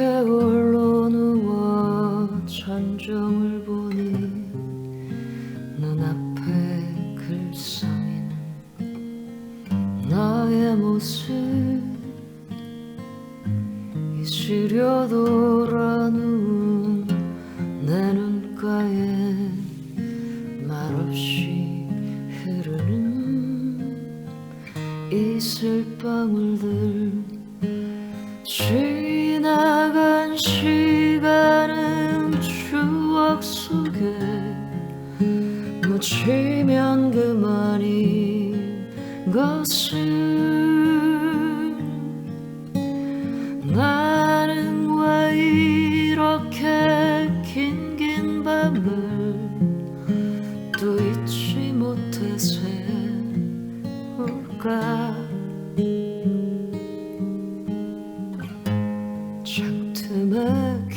홀로 누워 천정을 보니 눈앞에 글썽이는 너의 모습. 잊으려 돌아 누운 내 눈가에 말없이 흐르는 이슬방울들 지나간 시간은 추억 속에 묻히면 그만인 것을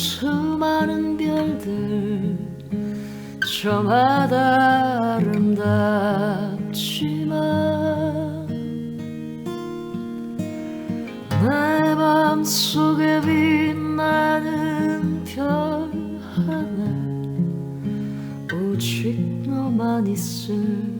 수많은 별들 저마다 아름답지만 내 맘속에 빛나는 별 하나 오직 너만 있을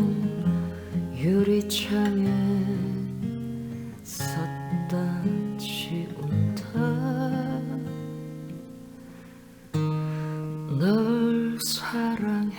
유리창에 썼다 지운다. 널 사랑해